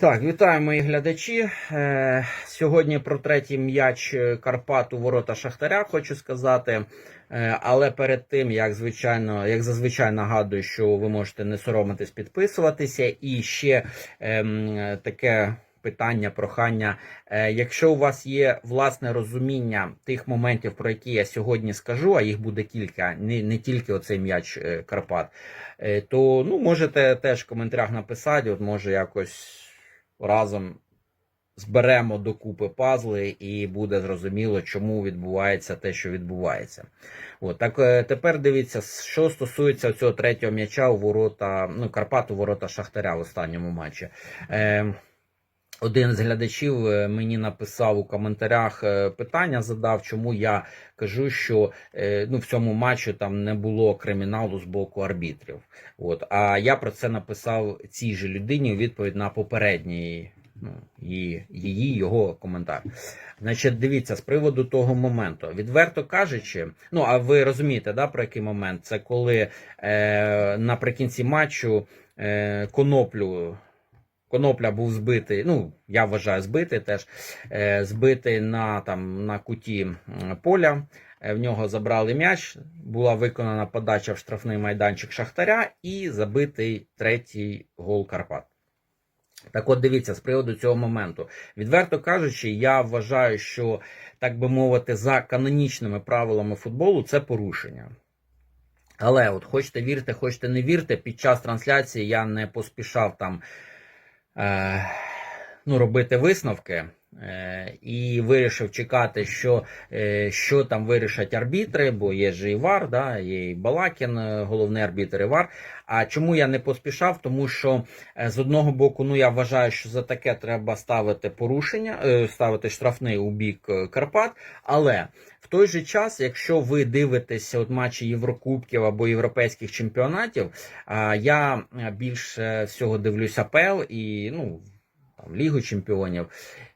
Так, вітаю мої глядачі. Е, Сьогодні про третій м'яч Карпат у ворота Шахтаря хочу сказати. Е, Але перед тим, як звичайно, як зазвичай нагадую, що ви можете не соромитись підписуватися. І ще ем, таке питання, прохання. Е, Якщо у вас є власне розуміння тих моментів, про які я сьогодні скажу, а їх буде кілька, не, не тільки оцей м'яч Карпат, то ну, можете теж в коментарях написати, от може якось разом зберемо докупи пазли, і буде зрозуміло, чому відбувається те, що відбувається. От так е, тепер дивіться, що стосується цього третього м'яча у ворота, ну Карпату, ворота Шахтаря в останньому матчі. Е, один з глядачів е, мені написав у коментарях е, питання, задав, чому я кажу, що е, ну, в цьому матчі там не було криміналу з боку арбітрів. От, а я про це написав цій же людині у відповідь на попередній ну, її, його коментар. Значить, дивіться, з приводу того моменту, відверто кажучи, ну а ви розумієте, да, про який момент? Це коли е, наприкінці матчу е, коноплю. Конопля був збитий, ну я вважаю, збитий теж е, збитий на там на куті поля. Е, В нього забрали м'яч, була виконана подача в штрафний майданчик Шахтаря і забитий третій гол Карпат. Так от дивіться, з приводу цього моменту. Відверто кажучи, я вважаю, що, так би мовити, за канонічними правилами футболу це порушення. Але от хочете вірте, хочете не вірте, під час трансляції я не поспішав там ну, робити висновки. Е, І вирішив чекати, що, е, що там вирішать арбітри, бо є же і ВАР, да, є і Балакін, е, головний арбітр і ВАР. А чому я не поспішав? Тому що з одного боку, ну я вважаю, що за таке треба ставити порушення, ставити штрафний у бік Карпат. Але в той же час, якщо ви дивитеся от матчі Єврокубків або європейських чемпіонатів, я більше всього дивлюсь АПЛ і ну. Там, Лігу чемпіонів,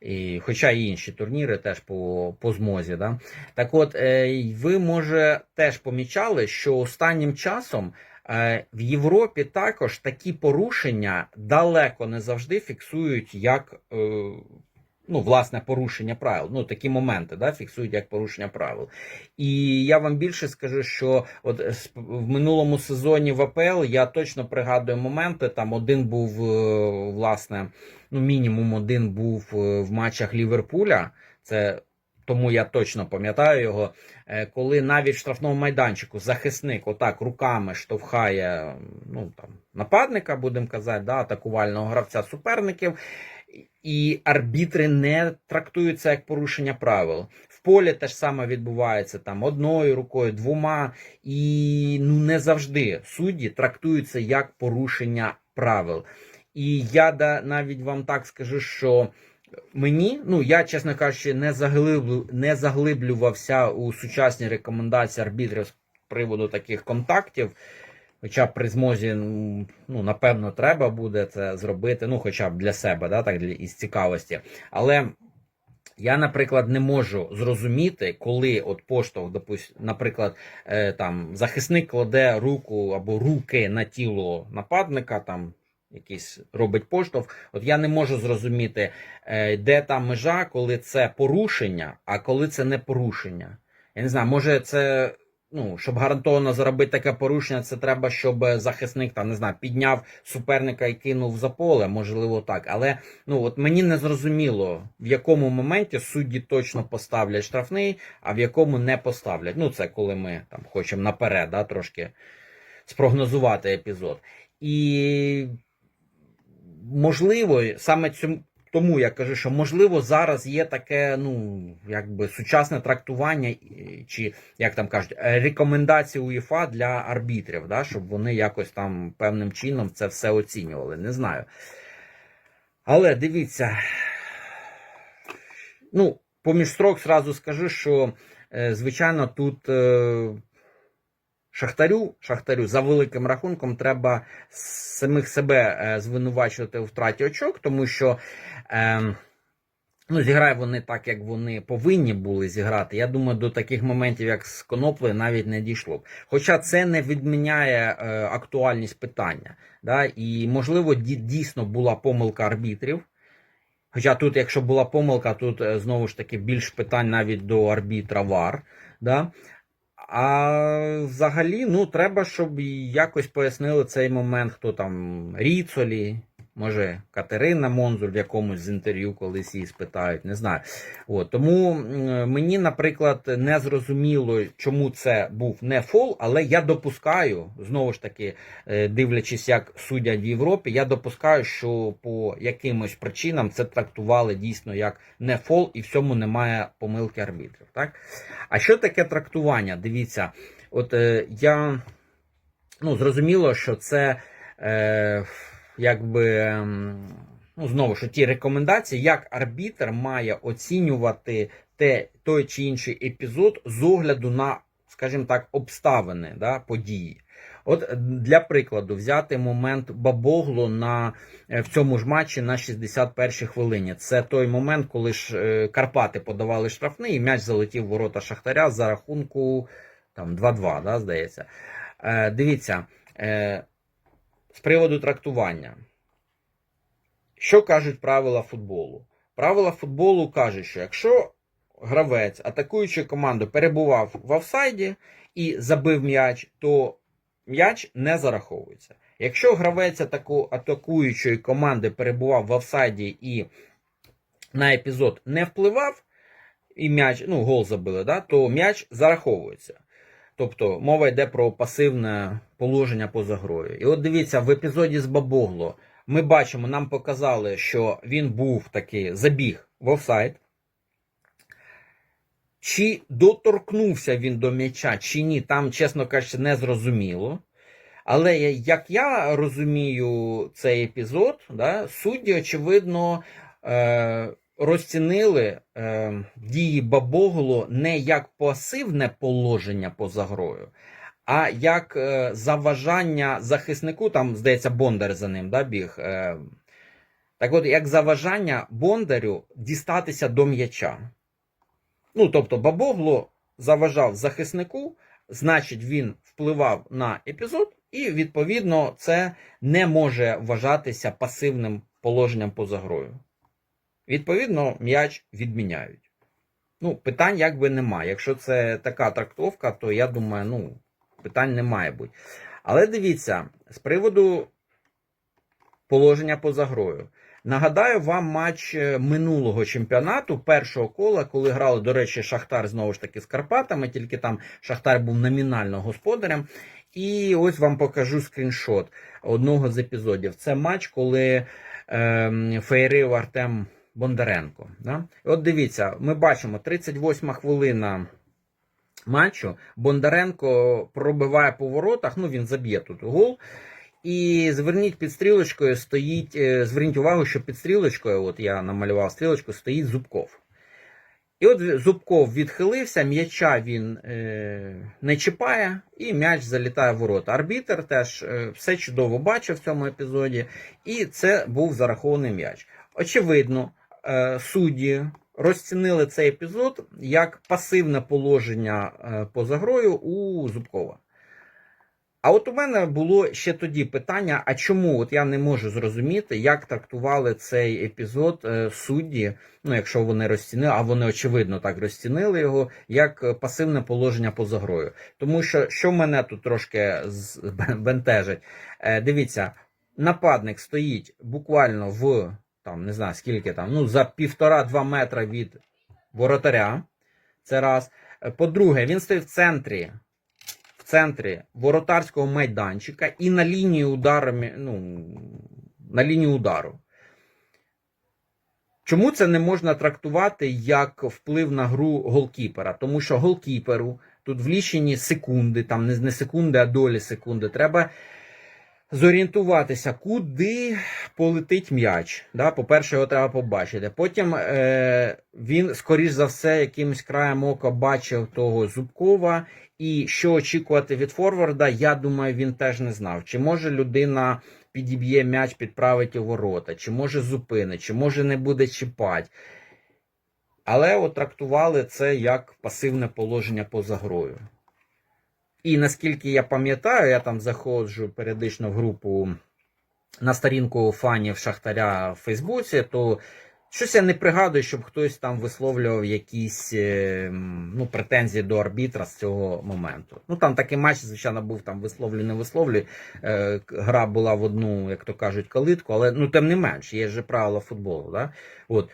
і, хоча і інші турніри теж по, по змозі. Да? Так от, е, ви, може, теж помічали, що останнім часом е, в Європі також такі порушення далеко не завжди фіксують як е, ну, власне порушення правил. Ну, такі моменти да, фіксують як порушення правил. І я вам більше скажу, що от е, в минулому сезоні в АПЛ я точно пригадую моменти. Там один був, е, власне, ну, мінімум один був е, в матчах Ліверпуля. Це тому я точно пам'ятаю його, коли навіть в штрафному майданчику захисник отак руками штовхає ну, там, нападника, будемо казати, да, атакувального гравця суперників, і арбітри не трактують це як порушення правил. В полі те ж саме відбувається там одною рукою, двома, і ну не завжди судді трактують це як порушення правил. І я да, навіть вам так скажу, що мені, ну я, чесно кажучи, не заглиблю, не заглиблювався у сучасні рекомендації арбітрів з приводу таких контактів. Хоча при змозі, ну, напевно, треба буде це зробити, ну, хоча б для себе, да, так, для, із цікавості. Але я, наприклад, не можу зрозуміти, коли от поштовх, допустим, наприклад, е, там захисник кладе руку або руки на тіло нападника, там якийсь робить поштовх. От я не можу зрозуміти, е, де та межа, коли це порушення, а коли це не порушення. Я не знаю, може це. Ну, щоб гарантовано заробити таке порушення, це треба, щоб захисник там не знаю, підняв суперника і кинув за поле, можливо, так. Але ну от мені не зрозуміло, в якому моменті судді точно поставлять штрафний, а в якому не поставлять. Ну, це коли ми там хочемо наперед, да, трошки спрогнозувати епізод. І можливо, саме цьому. Тому я кажу, що можливо зараз є таке, ну якби сучасне трактування, чи як там кажуть, е, рекомендації УЄФА для арбітрів, да, щоб вони якось там певним чином це все оцінювали. Не знаю. Але дивіться, ну, поміж строк зразу скажу, що е, звичайно тут е, Шахтарю, Шахтарю за великим рахунком треба самих себе е, звинувачувати у втраті очок, тому що. Е, Ну, зіграє вони так, як вони повинні були зіграти. Я думаю, до таких моментів, як з Коноплею, навіть не дійшло б. Хоча це не відміняє е, актуальність питання. Да? І, можливо, дійсно була помилка арбітрів. Хоча тут, якщо була помилка, тут е, знову ж таки більш питань навіть до арбітра ВАР. Да? А взагалі, ну, треба, щоб якось пояснили цей момент, хто там Ріцолі, може Катерина Монзуль в якомусь з інтерв'ю колись її спитають, не знаю. От, тому мені, наприклад, не зрозуміло, чому це був не фол, але я допускаю, знову ж таки, е, дивлячись, як судять в Європі, я допускаю, що по якимось причинам це трактували дійсно як не фол, і в цьому немає помилки арбітрів. Так? А що таке трактування? Дивіться, от е, я ну, зрозуміло, що це е, якби. ем, Ну, знову ж ті рекомендації, як арбітр має оцінювати те, той чи інший епізод з огляду на, скажімо так, обставини да, події. От для прикладу, взяти момент Бабогло на, е, в цьому ж матчі на 61-й хвилині. Це той момент, коли ж е, Карпати подавали штрафний, і м'яч залетів в ворота Шахтаря за рахунку там 2-2, да, здається. Е, дивіться, е, з приводу трактування. Що кажуть правила футболу? Правила футболу кажуть, що якщо гравець атакуючої команди перебував в офсайді і забив м'яч, то м'яч не зараховується. Якщо гравець атаку, атакуючої команди перебував в офсайді і на епізод не впливав, і м'яч, ну, гол забили, да, то м'яч зараховується. Тобто мова йде про пасивне положення поза грою. І от дивіться, в епізоді з Бабогло ми бачимо, нам показали, що він був такий забіг в офсайд. Чи доторкнувся він до м'яча, чи ні, там, чесно кажучи, не зрозуміло. Але як я розумію цей епізод, да, судді, очевидно, е, розцінили е, дії Бабогло не як пасивне положення поза грою, а як е, заважання захиснику, там, здається, Бондар за ним да, біг. Е, так от, як заважання Бондарю дістатися до м'яча. Ну, тобто, Бабогло заважав захиснику, значить, він впливав на епізод, і, відповідно, це не може вважатися пасивним положенням поза грою. Відповідно, м'яч відміняють. Ну, питань якби немає. Якщо це така трактовка, то я думаю, ну, питань не бути. Але дивіться, з приводу положення поза грою. Нагадаю вам матч е, минулого чемпіонату, першого кола, коли грали, до речі, Шахтар знову ж таки з Карпатами, тільки там Шахтар був номінально господарем. І ось вам покажу скріншот одного з епізодів. Це матч, коли е, феєрив Артем Бондаренко. Да? От дивіться, ми бачимо 38 хвилина матчу. Бондаренко пробиває по воротах, ну він заб'є тут гол. І зверніть під стрілочкою стоїть, е, зверніть увагу, що під стрілочкою, от я намалював стрілочку, стоїть Зубков. І от Зубков відхилився, м'яча він е, не чіпає, і м'яч залітає в ворота. Арбітер теж е, все чудово бачив в цьому епізоді, і це був зарахований м'яч. Очевидно, судді розцінили цей епізод як пасивне положення е, поза грою у Зубкова. А от у мене було ще тоді питання: а чому от я не можу зрозуміти, як трактували цей епізод е, судді, ну якщо вони розцінили, а вони очевидно так розцінили його, як е, пасивне положення поза грою. Тому що що мене тут трошки бентежить, Е, дивіться, нападник стоїть буквально в там не знаю скільки там, ну за півтора-два метра від воротаря. Це раз. По-друге, він стоїть в центрі в центрі воротарського майданчика і на лінії удару, ну, на лінії удару. Чому це не можна трактувати як вплив на гру голкіпера? Тому що голкіперу тут в лічені секунди, там не секунди, а долі секунди, треба зорієнтуватися, куди полетить м'яч. Да? По-перше, його треба побачити. Потім е, він, скоріш за все, якимось краєм ока бачив того Зубкова. І що очікувати від форварда, я думаю, він теж не знав. Чи може людина підіб'є м'яч, підправить у ворота, чи може зупинить, чи може не буде чіпати. Але от трактували це як пасивне положення поза грою. І наскільки я пам'ятаю, я там заходжу періодично в групу на сторінку фанів Шахтаря в Фейсбуці, то Щось я не пригадую, щоб хтось там висловлював якісь е, ну, претензії до арбітра з цього моменту. Ну там такий матч, звичайно, був там висловлюй, не висловлюй. Е, гра була в одну, як то кажуть, калитку, але ну тим не менш, є ж правила футболу. Да? От.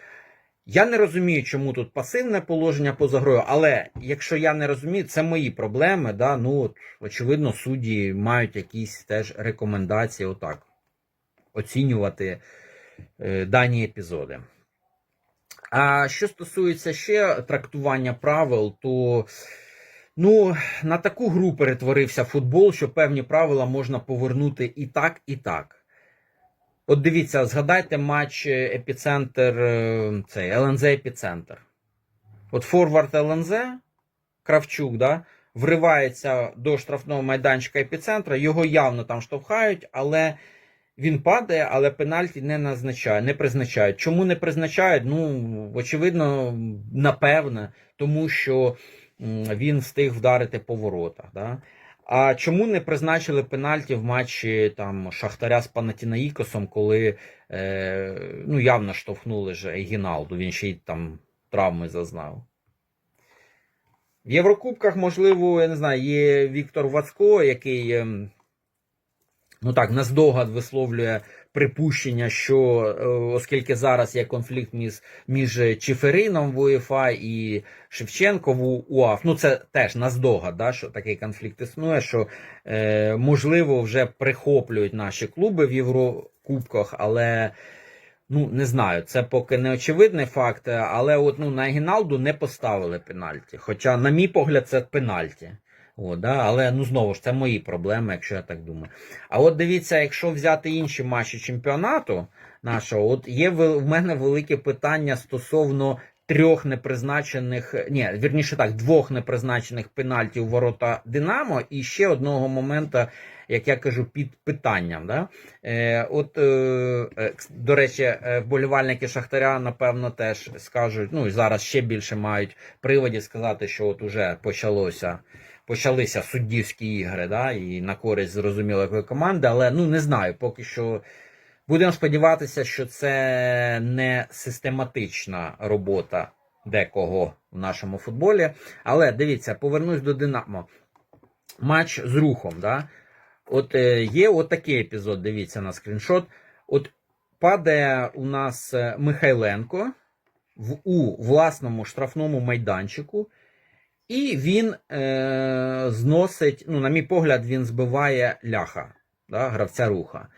Я не розумію, чому тут пасивне положення поза грою, але якщо я не розумію, це мої проблеми. Да? Ну, от, очевидно, судді мають якісь теж рекомендації отак оцінювати е, дані епізоди. А що стосується ще трактування правил, то ну, на таку гру перетворився футбол, що певні правила можна повернути і так, і так. От дивіться, згадайте матч е, епіцентр, е, цей ЛНЗ епіцентр. От форвард ЛНЗ, Кравчук, да, вривається до штрафного майданчика епіцентра, його явно там штовхають, але він падає, але пенальті не назначають, не призначають. Чому не призначають? Ну, очевидно, напевне, тому що він встиг вдарити по воротах. Да? А чому не призначили пенальті в матчі там, Шахтаря з Панатінаїкосом, коли е, ну, явно штовхнули ж Гіналду, він ще й там травми зазнав. В Єврокубках, можливо, я не знаю, є Віктор Вацко, який, ем, ну так, наздогад висловлює припущення, що е, оскільки зараз є конфлікт між, між Чиферином в УЄФА і Шевченко в УАФ, ну це теж наздогад, да, що такий конфлікт існує, що е, можливо вже прихоплюють наші клуби в Єврокубках, але. Ну, не знаю, це поки не очевидний факт, але от ну, на Гіналду не поставили пенальті. Хоча, на мій погляд, це пенальті. О, да? Але ну знову ж це мої проблеми, якщо я так думаю. А от дивіться, якщо взяти інші матчі чемпіонату нашого, от є в мене велике питання стосовно трьох непризначених, ні, вірніше так, двох непризначених пенальтів ворота Динамо і ще одного моменту, як я кажу, під питанням. Да? Е, от, е, е, до речі, е, вболівальники Шахтаря, напевно, теж скажуть, ну і зараз ще більше мають приводів сказати, що от уже почалося. Почалися суддівські ігри, да, і на користь зрозуміло якої команди, але ну не знаю, поки що будемо сподіватися, що це не систематична робота декого в нашому футболі. Але дивіться, повернусь до Динамо. Матч з рухом. Да? От е, є от епізод, дивіться на скріншот. От падає у нас е, Михайленко в, у власному штрафному майданчику, і він е, зносить, ну, на мій погляд, він збиває ляха, да, гравця руха.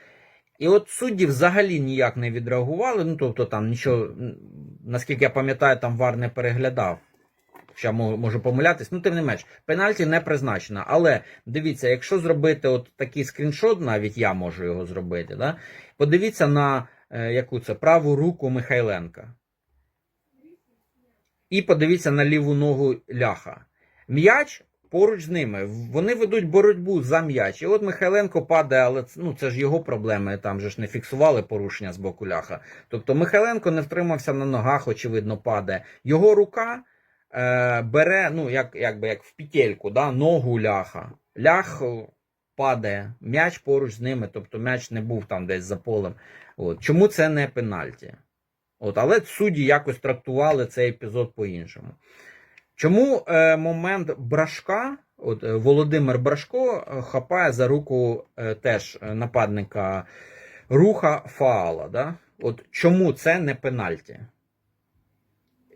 І от судді взагалі ніяк не відреагували. Ну, тобто там нічого, наскільки я пам'ятаю, там вар не переглядав. Ще можу, помилятись, ну тим не менш, пенальті не призначена. Але дивіться, якщо зробити от такий скріншот, навіть я можу його зробити, да? подивіться на е, яку це праву руку Михайленка. І подивіться на ліву ногу ляха. М'яч поруч з ними. Вони ведуть боротьбу за м'яч. І от Михайленко падає, але ну, це ж його проблеми. Там же ж не фіксували порушення з боку ляха. Тобто Михайленко не втримався на ногах, очевидно, падає. Його рука е, бере, ну, як, якби як в петельку, да, ногу ляха. Лях е, падає, м'яч поруч з ними, тобто м'яч не був там десь за полем. От. Чому це не пенальті? От, але судді якось трактували цей епізод по-іншому. Чому е, момент брашка, от, е, Володимир Брашко е, хапає за руку е, теж е, нападника руха Фаала? Да? От чому це не пенальті?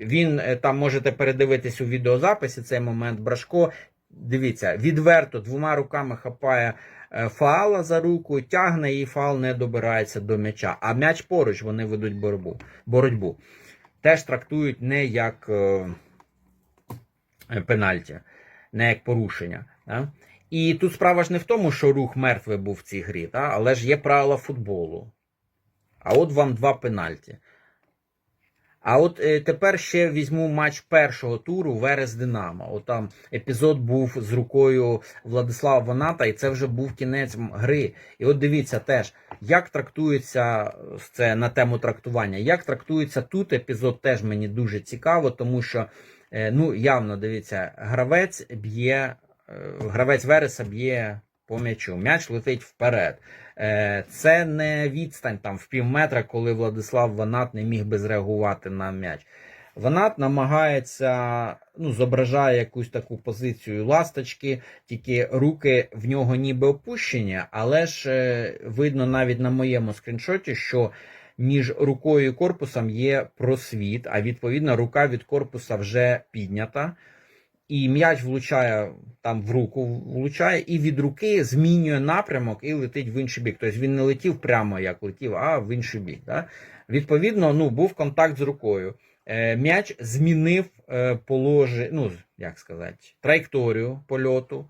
Він там можете передивитись у відеозаписі цей момент. Брашко, дивіться, відверто двома руками хапає е, фаала за руку, тягне і фаал не добирається до м'яча. А м'яч поруч вони ведуть боротьбу. боротьбу. Теж трактують не як е, пенальті, не як порушення. Да? І тут справа ж не в тому, що рух мертвий був в цій грі, да? але ж є правила футболу. А от вам два пенальті. А от е, тепер ще візьму матч першого туру Верес Динамо. От там епізод був з рукою Владислава Ваната, і це вже був кінець гри. І от дивіться теж, як трактується е, це на тему трактування. Як трактується тут епізод, теж мені дуже цікаво, тому що е, ну явно дивіться, гравець б'є, гравець Вереса б'є по м'ячу. М'яч летить вперед. Е, Це не відстань там в пів метра, коли Владислав Ванат не міг би зреагувати на м'яч. Ванат намагається, ну, зображає якусь таку позицію ласточки, тільки руки в нього ніби опущені, але ж е, видно навіть на моєму скріншоті, що між рукою і корпусом є просвіт, а відповідно рука від корпуса вже піднята. І м'яч влучає там в руку, влучає, і від руки змінює напрямок і летить в інший бік. Тобто він не летів прямо як летів, а в інший бік. Да? Відповідно, ну, був контакт з рукою. Е, м'яч змінив е, положи, ну, як сказати, траєкторію польоту.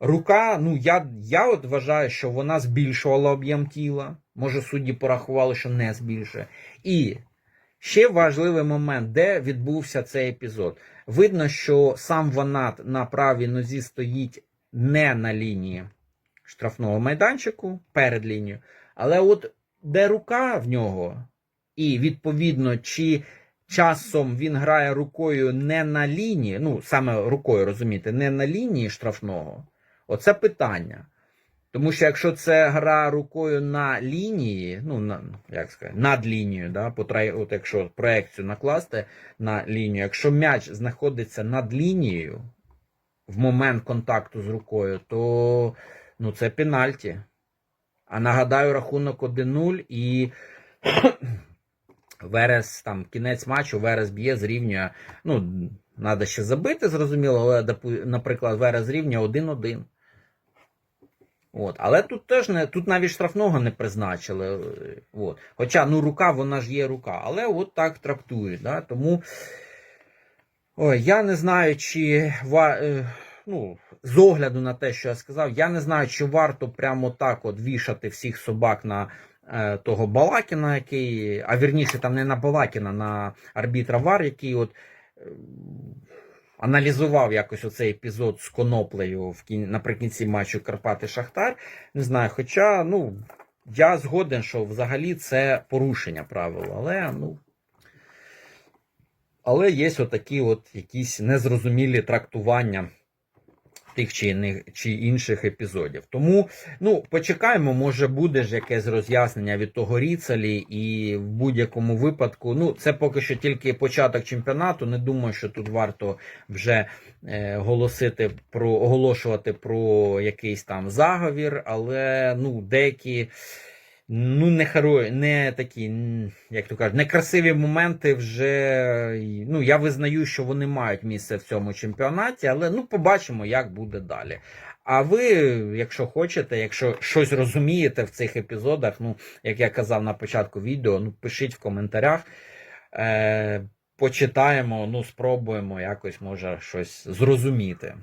Рука, ну я, я от вважаю, що вона збільшувала об'єм тіла. Може, судді порахували, що не збільшує. І ще важливий момент, де відбувся цей епізод. Видно, що сам Ванат на правій нозі стоїть не на лінії штрафного майданчику перед лінією, але от де рука в нього, і відповідно, чи часом він грає рукою не на лінії, ну саме рукою розумієте, не на лінії штрафного. Оце питання. Тому що якщо це гра рукою на лінії, ну на як сказати, над лінією, да, по трай, от якщо проекцію накласти на лінію, якщо м'яч знаходиться над лінією в момент контакту з рукою, то ну, це пенальті. А нагадаю, рахунок 1-0 і Верес там кінець матчу, Верес б'є, зрівнює. Ну, треба ще забити, зрозуміло, але, наприклад, Верес зрівнює 1-1. От. Але тут теж не, тут навіть штрафного не призначили. е, От. Хоча ну, рука, вона ж є рука, але от так трактують. Да? Тому ой, я не знаю, чи е, ну, з огляду на те, що я сказав, я не знаю, чи варто прямо так от вішати всіх собак на е, того Балакіна, який, а вірніше там не на Балакіна, на арбітра Вар, який от. е, аналізував якось оцей епізод з коноплею в кін... наприкінці матчу Карпати Шахтар. Не знаю, хоча, ну, я згоден, що взагалі це порушення правил, але ну. Але є отакі от якісь незрозумілі трактування тих чи, іних- чи інших епізодів. Тому ну, почекаємо, може буде ж якесь роз'яснення від того Ріцелі, і в будь-якому випадку, ну, це поки що тільки початок чемпіонату. Не думаю, що тут варто вже е, голосити про оголошувати про якийсь там заговір, але ну, деякі. Ну, не херої, не такі, як то кажуть, некрасиві моменти вже. Ну, я визнаю, що вони мають місце в цьому чемпіонаті, але ну, побачимо, як буде далі. А ви, якщо хочете, якщо щось розумієте в цих епізодах, ну, як я казав на початку відео, ну, пишіть в коментарях. Е, почитаємо, ну, спробуємо якось, може, щось зрозуміти.